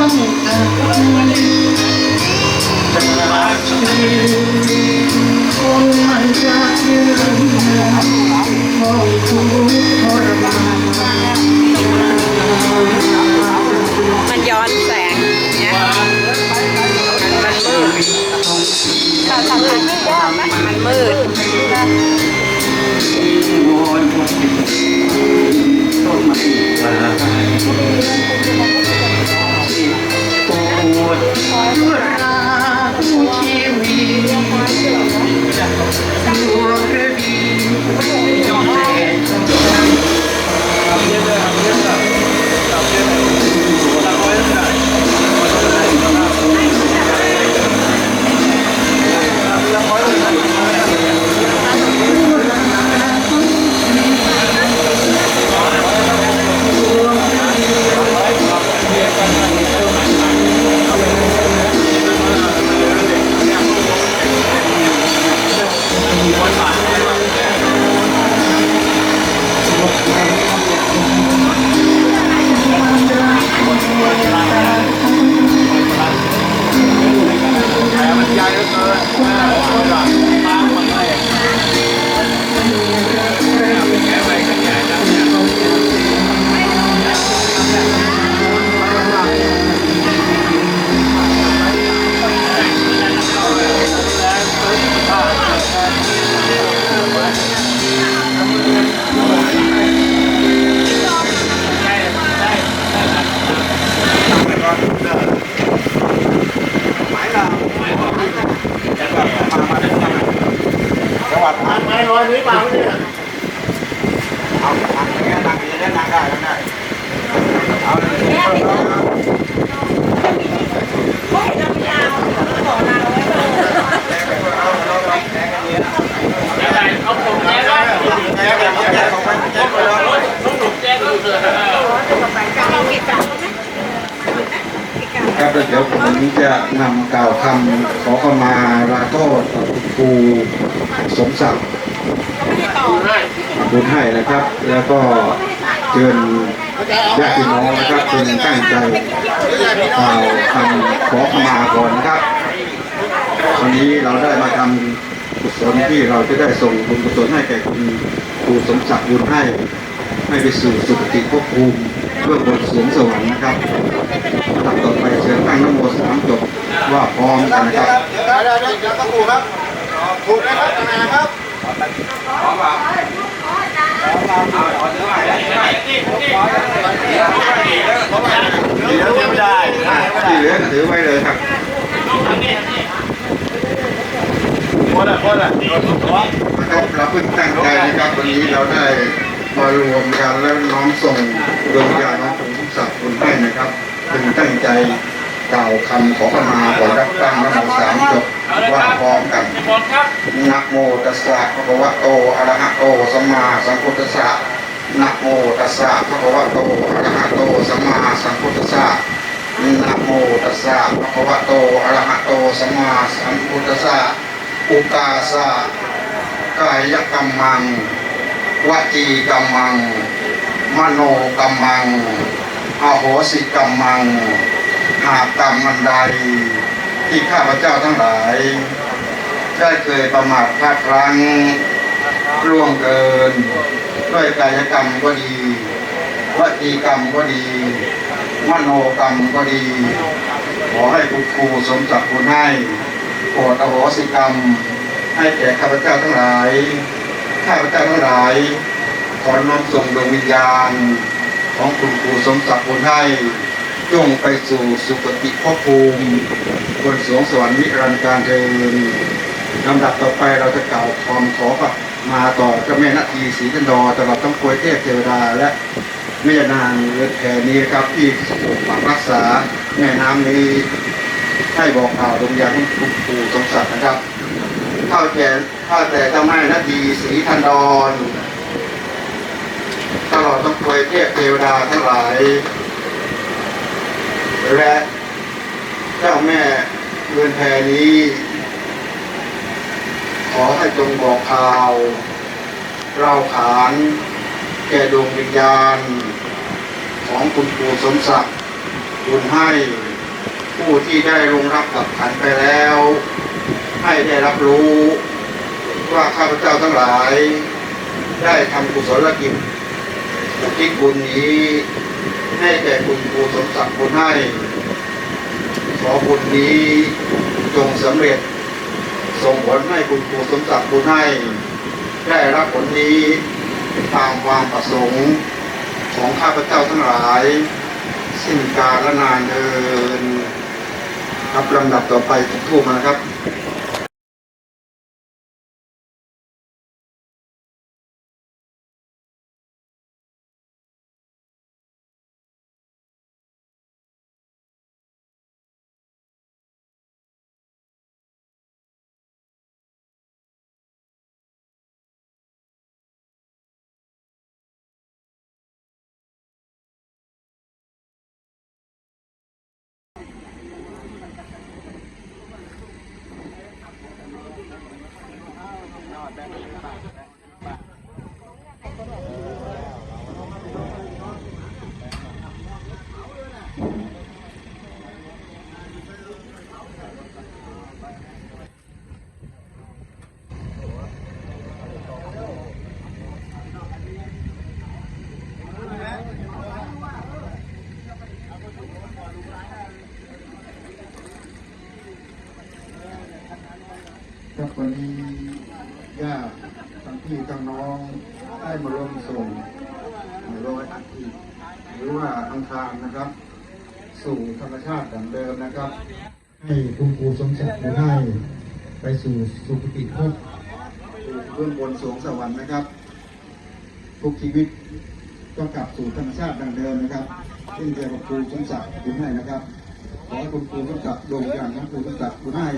ต้องมีคนมันจะยืนคอยทุกทรมานมันย้อนแสงเนี่ยมันมืดเราทำมันไม่ยากนะมันมืดต้องไม่ ชีวิตดวงฤดียอม แล้จะนำกล่าวคำขอขมาลาโทษต่อคุณครูสมศักดิ์บุญให้นะครับ แล้วก็เชิญญาติพี่น้องนะครับเชิญตั้งใจกล่าวคำขอขมาก่อนนะครับวันนี้เราได้มาทำกุศลที่เราจะได้ส่งบุญกุศลให้แก่คุณครูสมศักดิ์บุญให้ให้ไปสู่สุคติภพภูมิเพื่อบนสวงสวรรค์นะครับต่อไป เชิญตั้งนโมสามจบว่าพร้อมกันนะครับเดี๋ยวเดี๋ยวเดี๋ยวเดี๋ยวต้องถูกครับถูกนะครับทำไมครับเดี๋ยวไม่ได้ที่เหลือถือไว้เลยครับคนละคนละนะครับเราเพิ่งตั้งใจนะครับวันนี้เราได้มารวมกันแล้วน้อมส่งดวงวิญญาณน้องผมทุกสัตว์คนให้นะครับเพึงตั้งใจ กล่าวคำขอขมาขอรับตั้งนโมสามจบว่าพร้อมกันนะโมตัสสะภะคะวะโตอะระหะโตสัมมาสัมพุทธัสสะนะโมตัสสะภะคะวะโตอะระหะโตสัมมาสัมพุทธัสสะนะโมตัสสะภะคะวะโตอะระหะโตสัมมาสัมพุทธัสสะอุกาสะกายกรรมังวจีกรรมัง มโนกรรมังอโหสิกรรมัง หากกรรมอันใดที่ข้าพเจ้าทั้งหลาย ได้เคยประมาทพลาดพลั้งร่วงเกิน ด้วยกายกรรมก็ดีวจีกรรมก็ดี มโนกรรมก็ดี ขอให้คุณครูสมจักดิ์คุณให้โปรดอโหสิกรรม ให้แก่ข้าพเจ้าทั้งหลาย ข้าพเจ้าทั้งหลายขอน้อมส่งดวงวิญญาณ ของคุณครูสมศักดิ์คุณให้ จงไปสู่สุคติภพภูมิบนสวงสวรรค์นิรันการเทินลำดับต่อไปเราจะกล่าวความขอกับมาต่อเจ้าแม่นาทีศรีกันดอตลอดทั้งปวยเทพเทวดาและแม่นางเลือแผ่นี้ครับที่ปักรักษาแม่น้ำนี้ให้บอกข่าวดวงวิญญาณของคุณครูสมศักดิ์นะครับข้าแต่ข้าแต่เจ้าแม่นาทีศรีทันดรตลอดทั้งปวยเทพเทวดาทั้งหลาย และเจ้าแม่เรือนแพนี้ ขอให้จงบอกข่าวเราขานแก่ดวงวิญญาณ ของคุณปู่สมศักดิ์บุญให้ผู้ที่ได้ลงรับกับขันไปแล้ว ให้ได้รับรู้ว่าข้าพเจ้าทั้งหลาย ได้ทำกุศลกิจอุทิศบุญนี้ ให้แก่คุณครูสมศักดิ์บุญให้ ขอบุญนี้จงสำเร็จ ส่งผลให้คุณครูสมศักดิ์บุญให้ ได้รับผลนี้ตามความประสงค์ของข้าพเจ้าทั้งหลาย สิ้นกาลนานเดินครับลำดับต่อไปทุกทูปนะครับ วันนี้ญาติทั้งพี่ทั้งน้องได้มาร่วมส่งรอยอัฐิหรือว่าอังคารนะครับ สู่ธรรมชาติดังเดิมนะครับ ให้คุณครูสมศักดิ์บุญให้ไปสู่สุคติภพสู่เบื้องบนสวงสวรรค์นะครับทุกชีวิตก็กลับสู่ธรรมชาติดังเดิมนะครับเช่นเดียวกับครูสมศักดิ์บุญให้นะครับขอให้คุณครูสมศักดิ์ดวงอย่างของครูสมศักดิ์บุญให้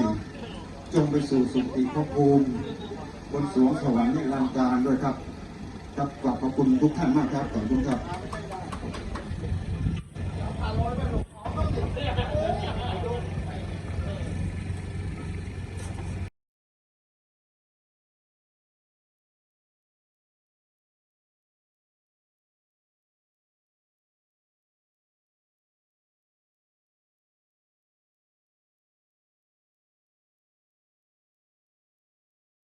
จงไปสู่สุคติภพภูมิบนสวงสวรรค์นิรันดร์การด้วยครับ ครับขอบพระคุณทุกท่านมากครับขอบคุณครับ